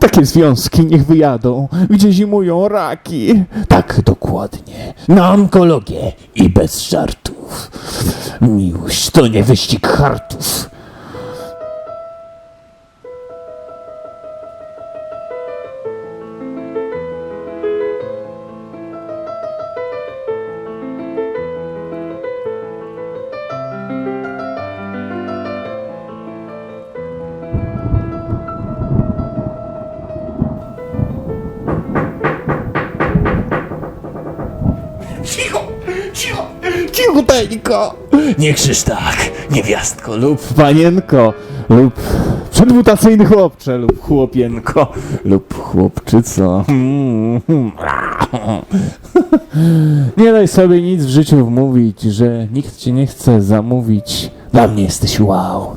Takie związki niech wyjadą, gdzie zimują raki. Tak, dokładnie. Na onkologię i bez żartów. Miłość to nie wyścig hartów. Cichuteńko. Nie krzyż tak, niewiastko lub Lub panienko, lub przedmutacyjny chłopcze, lub chłopienko, lub chłopczyco. Mm. Nie daj sobie nic w życiu wmówić, że nikt cię nie chce zamówić. dla mnie jesteś wow.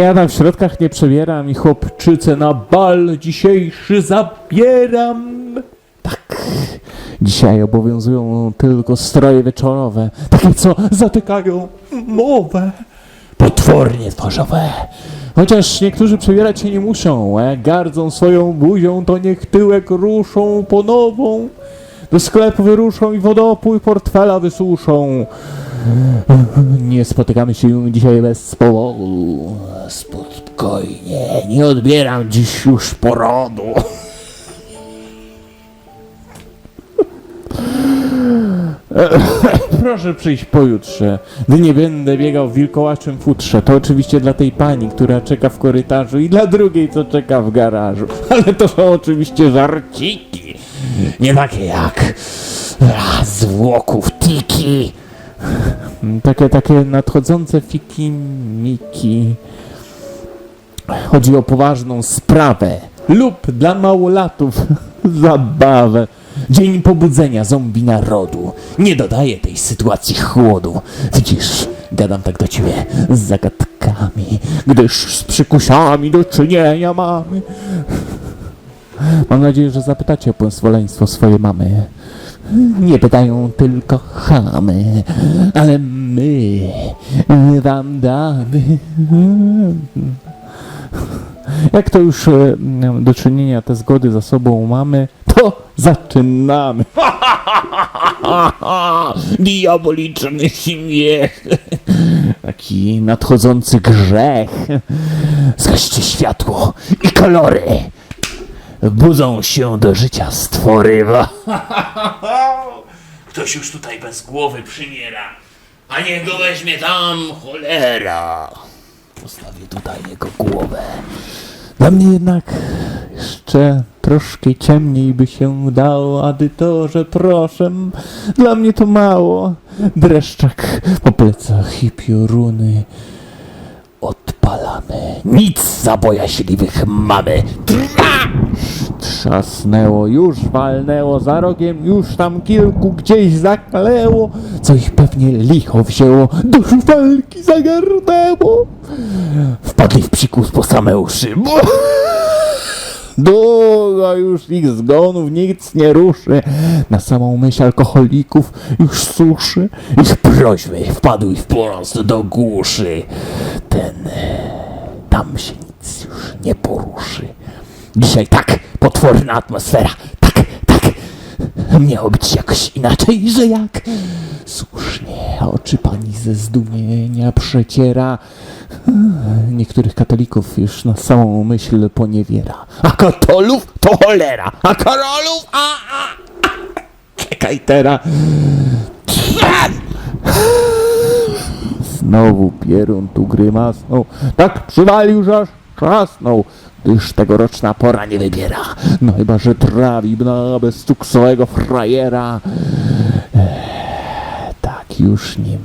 Ja tam w środkach nie przebieram i chłopczycę na bal dzisiejszy zabieram. Dzisiaj obowiązują tylko stroje wieczorowe, takie co zatykają mowę. Potwornie twarzowe. Chociaż niektórzy przebierać się nie muszą, gardzą swoją buzią, to niech tyłek ruszą po nową. Do sklepu wyruszą i wodopój portfela wysuszą. Nie spotykamy się dzisiaj bez powodu. Spokojnie, nie odbieram dziś już porodu. Proszę przyjść pojutrze, gdy nie będę biegał w wilkołaczym futrze. To oczywiście dla tej pani, która czeka w korytarzu i dla drugiej, co czeka w garażu. Ale to są oczywiście żarciki. Nie takie jak a, zwłoków tiki. Takie, takie nadchodzące fiki-miki. Chodzi o poważną sprawę lub dla małolatów zabawę. Dzień pobudzenia zombie narodu. Nie dodaje tej sytuacji chłodu. Widzisz, gadam tak do ciebie z zagadkami, gdyż z przykusami do czynienia mamy. Mam nadzieję, że zapytacie o pozwoleństwo swojej mamy. Nie pytają tylko chamy, ale my wam damy. Jak to już do czynienia te zgody za sobą mamy, to zaczynamy. Diaboliczny śmiech. Taki nadchodzący grzech. Zgaście światło i kolory. Budzą się do życia stwory. Ktoś już tutaj bez głowy przymiera, a niech go weźmie tam cholera. Postawię tutaj jego głowę. Dla mnie jednak jeszcze troszkę ciemniej by się dało, adytorze, proszę. Dla mnie to mało. Dreszczak po plecach i pioruny. Odpalamy. Nic za bojaźliwych mamy. Trzasnęło, już walnęło, za rogiem już tam kilku gdzieś zakleło, co ich pewnie licho wzięło, do szufelki zagarnęło. Wpadli w psikus po same uszy. Długo już ich zgonów nic nie ruszy, na samą myśl alkoholików już suszy. Ich prośby wpadły wprost do głuszy. Ten... Tam się nic już nie poruszy. Dzisiaj tak, potworna atmosfera. Tak, tak. Miało być jakoś inaczej, że jak? Słusznie, oczy pani ze zdumienia przeciera. Niektórych katolików już na samą myśl poniewiera. A katolów to cholera. A karolów, a, a, a. Czekaj teraz. Znowu pierun tu grymasnął, tak przywalił, że aż trzasnął, gdyż tegoroczna pora nie wybiera. No chyba, że trawi na bezcuksowego frajera. Tak już nim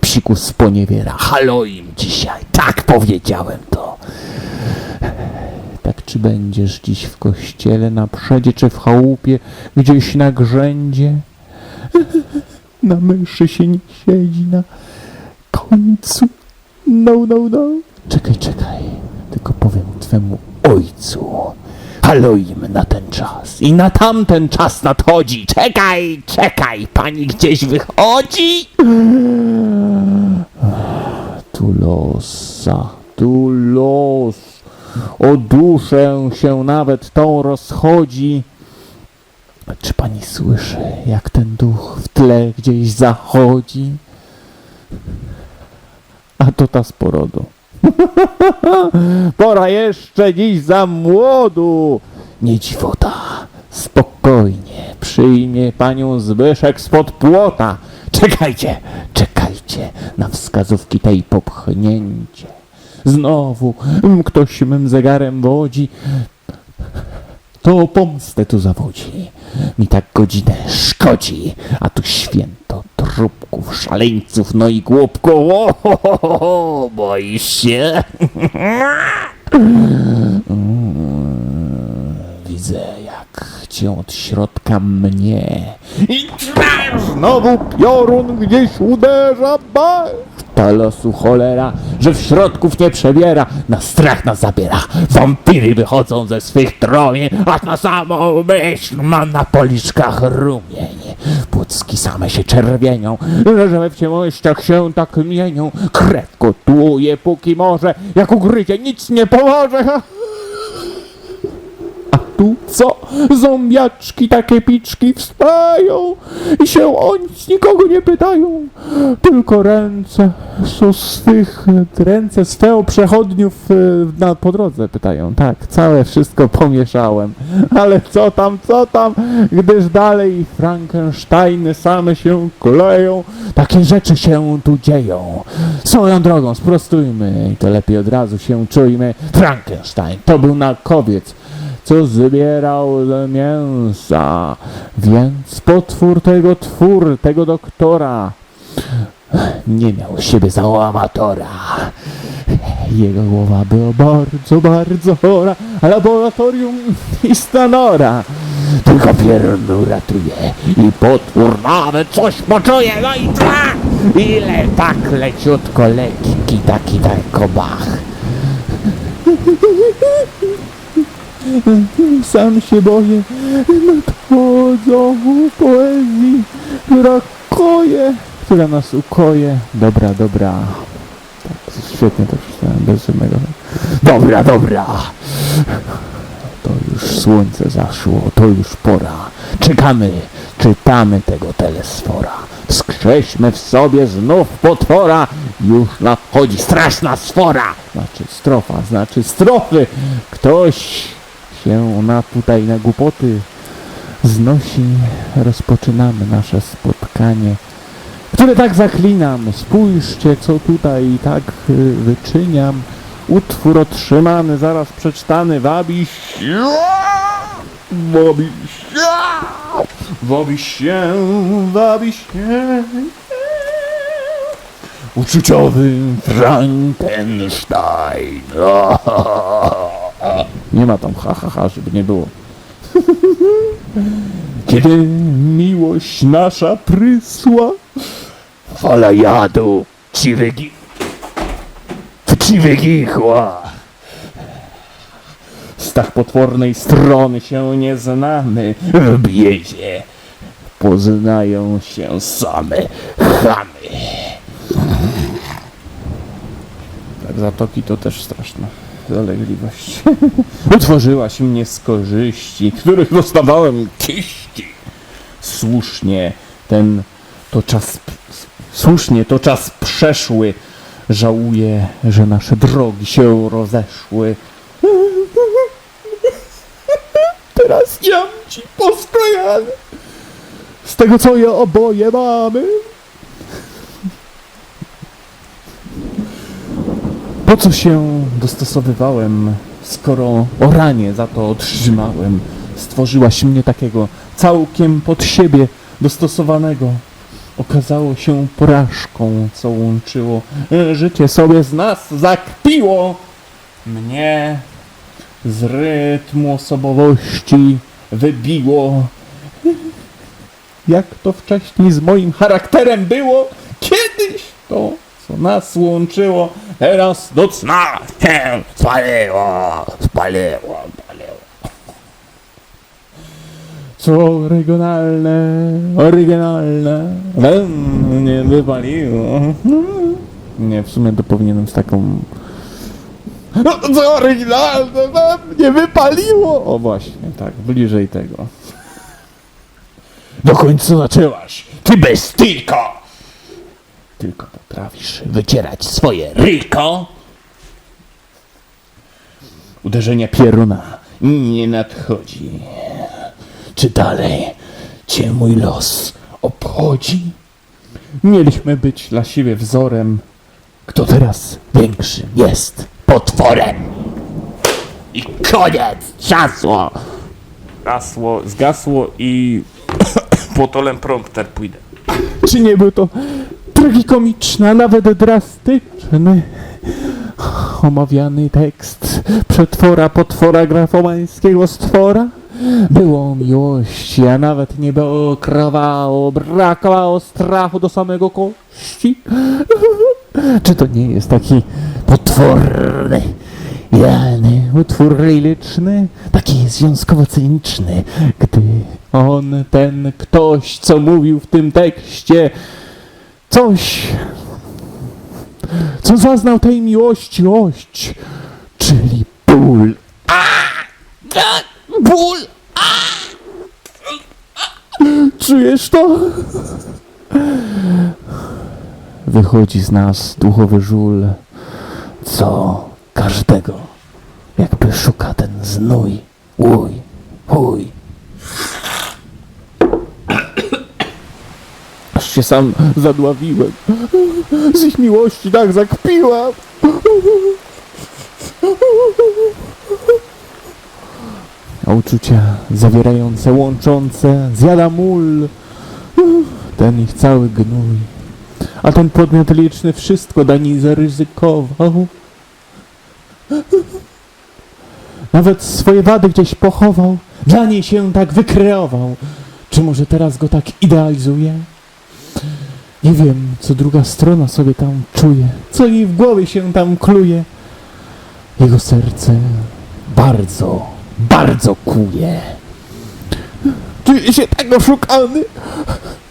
psikus poniewiera. Halloween dzisiaj. Tak powiedziałem to. Tak czy będziesz dziś w kościele, na przedzie czy w chałupie, gdzieś na grzędzie? Na myszy się nie siedzi na końcu. No, no, no. Czekaj, czekaj. Tylko powiem twemu ojcu. Halloween na ten czas. I na tamten czas nadchodzi. Czekaj, czekaj. Pani gdzieś wychodzi? Tu losa, tu los. o duszę się nawet tą rozchodzi. Czy pani słyszy, jak ten duch w tle gdzieś zachodzi? A to ta z porodu. Pora jeszcze dziś za młodu. Nie dziwota, spokojnie przyjmie panią Zbyszek spod płota. Czekajcie, czekajcie na wskazówki tej popchnięcie. Znowu ktoś mym zegarem wodzi, to pomstę tu zawodzi. Mi tak godzinę szkodzi, a tu święto trupków, szaleńców, no i głupków. O, ho, ho, ho, boisz się? Widzę, jak cię od środka mnie. I znowu piorun gdzieś uderza, bach! Ta losu cholera, że w środków nie przebiera, na strach nas zabiera. Wampiry wychodzą ze swych tronie, aż na samą myśl mam na policzkach rumień. Płucki same się czerwienią, że w ciemnościach się tak mienią. Krew gotuje, póki może, jak ugryzie, nic nie pomoże. Co? Zombiaczki takie piczki wstają i się o nic nikogo nie pytają. Tylko ręce swych, ręce swe przechodniów y, na, po drodze pytają. Tak, całe wszystko pomieszałem. Ale co tam, co tam, gdyż dalej Frankensteiny same się kleją. Takie rzeczy się tu dzieją. Swoją drogą, sprostujmy i to lepiej od razu się czujmy. Frankenstein to był naukowiec co zbierał ze mięsa. Więc potwór tego twór, tego doktora nie miał siebie za amatora. Jego głowa była bardzo, bardzo chora, a laboratorium istanora. Tylko pierdół ratuje i potwór nawet coś poczuje, no i tak! Ile tak leciutko lekki taki tak bach. Sam się boję, nadchodzą poezji, która koje, która nas ukoje. Dobra, dobra. Tak, świetnie to przeczytałem, bez żadnego... Dobra, dobra. To już słońce zaszło, to już pora. Czekamy, czytamy tego telesfora. Skrześmy w sobie znów potwora. Już nadchodzi straszna sfora. Znaczy strofa, znaczy strofy. Ktoś się tutaj na głupoty znosi. Rozpoczynamy nasze spotkanie, które tak zaklinam. Spójrzcie, co tutaj tak y, wyczyniam. Utwór otrzymany, zaraz przeczytany, wabi się, wabi się, wabi się, wabi się. Uczuciowy Frankenstein. Nie ma tam ha, ha, ha, żeby nie było. Kiedy miłość nasza prysła, fala jadu ci wygi... ci wygichła. Z tak potwornej strony się nie znamy w biedzie. Poznają się same chamy. Tak, zatoki to też straszna zalegliwość. Utworzyłaś mnie z korzyści, których dostawałem kiści. Słusznie ten to czas, słusznie to czas przeszły. Żałuję, że nasze drogi się rozeszły. Teraz jam ci posklejany z tego, co je oboje mamy. Po co się dostosowywałem, skoro o ranie za to otrzymałem? Stworzyłaś mnie takiego całkiem pod siebie dostosowanego. Okazało się porażką, co łączyło. E, Życie sobie z nas zakpiło. Mnie z rytmu osobowości wybiło. Jak to wcześniej z moim charakterem było? Kiedyś to, co nas łączyło, teraz do cna się spaliło, spaliło, spaliło. Co oryginalne, oryginalne, we mnie wypaliło. Nie, w sumie to powinienem z taką... No, co oryginalne, wam nie wypaliło! O właśnie, tak, bliżej tego. Do końca zaczęłaś, ty bestyjko! Tylko potrafisz wycierać swoje ryjko? Uderzenie pieruna nie nadchodzi. Czy dalej cię mój los obchodzi? Mieliśmy być dla siebie wzorem. Kto teraz większym jest potworem? I koniec czasu! Gasło, zgasło i potolem prompter pójdę. Czy nie był to tragikomiczny, a nawet drastyczny omawiany tekst przetwora potwora grafomańskiego stwora? Było miłości, a nawet nie było krawało, brakowało strachu do samego kości. Czy to nie jest taki potworny, jany utwór liryczny, taki związkowo cyniczny, gdy on, ten ktoś, co mówił w tym tekście, coś, co zaznał tej miłości ość, czyli ból. Ból! Czujesz to? Wychodzi z nas duchowy żul, Co każdego jakby szuka ten znój. Uj, uj. Się sam zadławiłem. Z ich miłości tak zakpiłam. A uczucia zawierające, łączące, zjada mól. Ten ich cały gnój. A ten podmiot liczny wszystko dla niej zaryzykował. Nawet swoje wady gdzieś pochował. Dla niej się tak wykreował. Czy może teraz go tak idealizuje? Nie wiem, co druga strona sobie tam czuje, co jej w głowie się tam kluje. Jego serce Bardzo, bardzo kuje. czuje się tak oszukany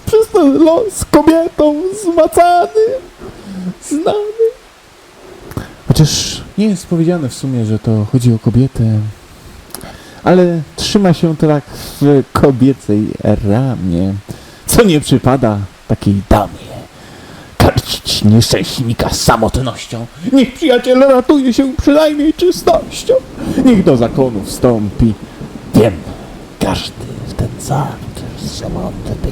przez ten los kobietą zmacany, znany. Chociaż nie jest powiedziane w sumie, że to chodzi o kobietę, ale trzyma się tak w kobiecej ramie, co nie przypada takiej damie. Karcić nieszczęśnika samotnością. Niech przyjaciel ratuje się przynajmniej czystością. Niech do zakonu wstąpi. Wiem, każdy ten zart samotny.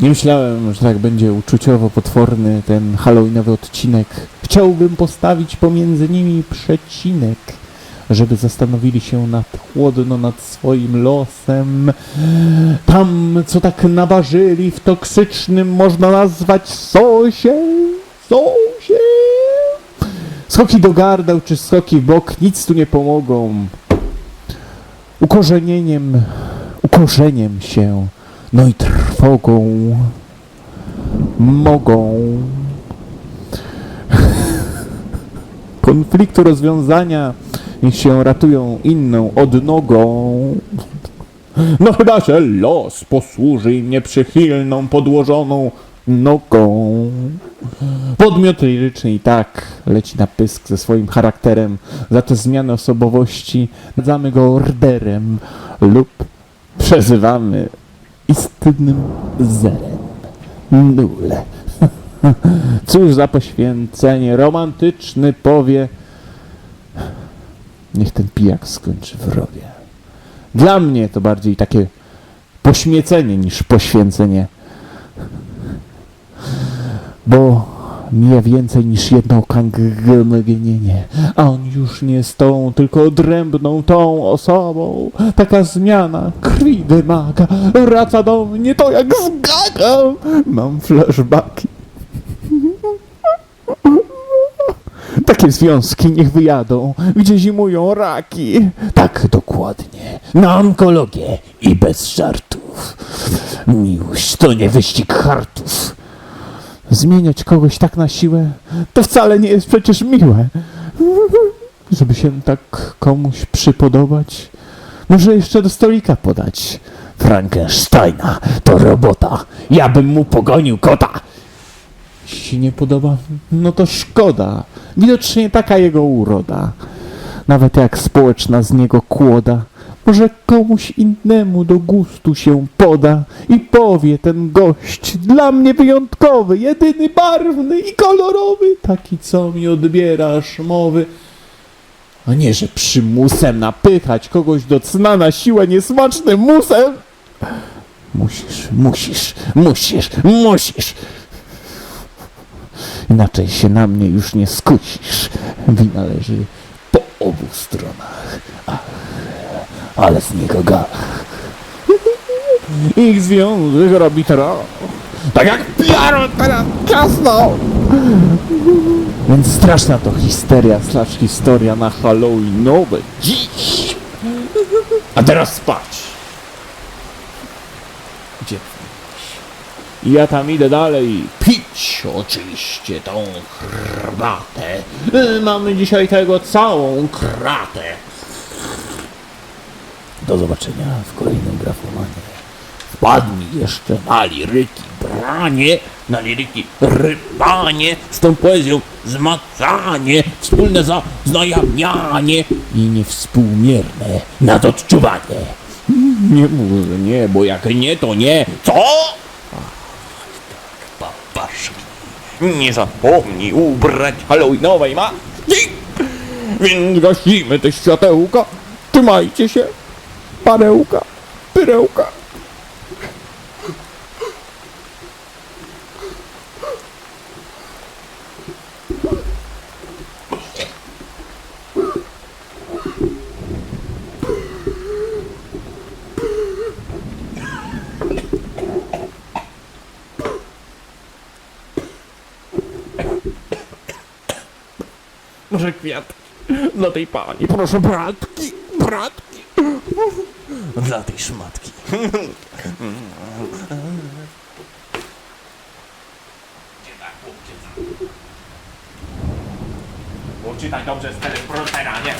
Nie myślałem, że tak będzie uczuciowo potworny ten halloweenowy odcinek. Chciałbym postawić pomiędzy nimi przecinek, żeby zastanowili się nad chłodno nad swoim losem. Tam, co tak naważyli w toksycznym, można nazwać sosie, sosie. Skoki do gardeł czy skoki w bok nic tu nie pomogą. Ukorzenieniem, ukorzeniem się, no i trwogą mogą konfliktu rozwiązania niech się ratują inną odnogą. No chyba, że los posłuży im nieprzychylną, podłożoną nogą. Podmiot liryczny i tak leci na pysk ze swoim charakterem. Za te zmiany osobowości nadzamy go orderem lub przezywamy istnym zerem. Nule. Cóż za poświęcenie, romantyczny powie. Niech ten pijak skończy w rowie. Dla mnie to bardziej takie pośmiecenie niż poświęcenie. Bo mija więcej niż jedno kangmgnienie, a on już nie jest tą, tylko odrębną tą osobą. Taka zmiana krwi wymaga, wraca do mnie to jak zgaga. Mam flashbacki. Takie związki niech wyjadą, gdzie zimują raki. Tak dokładnie. Na onkologię i bez żartów. Miłość to nie wyścig hartów. Zmieniać kogoś tak na siłę, to wcale nie jest przecież miłe. Żeby się tak komuś przypodobać, może jeszcze do stolika podać. Frankensteina to robota. Ja bym mu pogonił kota. Jeśli nie podoba, no to szkoda. Widocznie taka jego uroda. Nawet jak społeczna z niego kłoda. Może komuś innemu do gustu się poda i powie ten gość dla mnie wyjątkowy, jedyny barwny i kolorowy, taki co mi odbierasz mowy. A nie, że przymusem napychać kogoś do cna na siłę niesmacznym musem. Musisz, musisz, musisz, musisz. Inaczej się na mnie już nie skusisz. Wina leży po obu stronach. Ach, ale z niego gach. Ich związek robi teraz. Tak jak piaro teraz ciasno. Więc straszna to histeria, slash historia na Halloweenowe dziś. A teraz spać. Gdzie ja tam idę dalej pić oczywiście tą herbatę. Y, Mamy dzisiaj tego całą kratę. Do zobaczenia w kolejnym grafomanie. Wpadnij jeszcze na liryki branie, na liryki rybanie, z tą poezją zmacanie, wspólne zaznajamianie i niewspółmierne nadodczuwanie. Nie mów, że nie, bo jak nie, to nie. Co? Nie zapomnij ubrać halloweenowej maski. Więc gasimy te światełka. Trzymajcie się. Parełka, pyrełka. Może kwiat dla tej pani. Proszę bratki, bratki. Dla tej szmatki. Uczytaj dobrze z telepromptera, nie?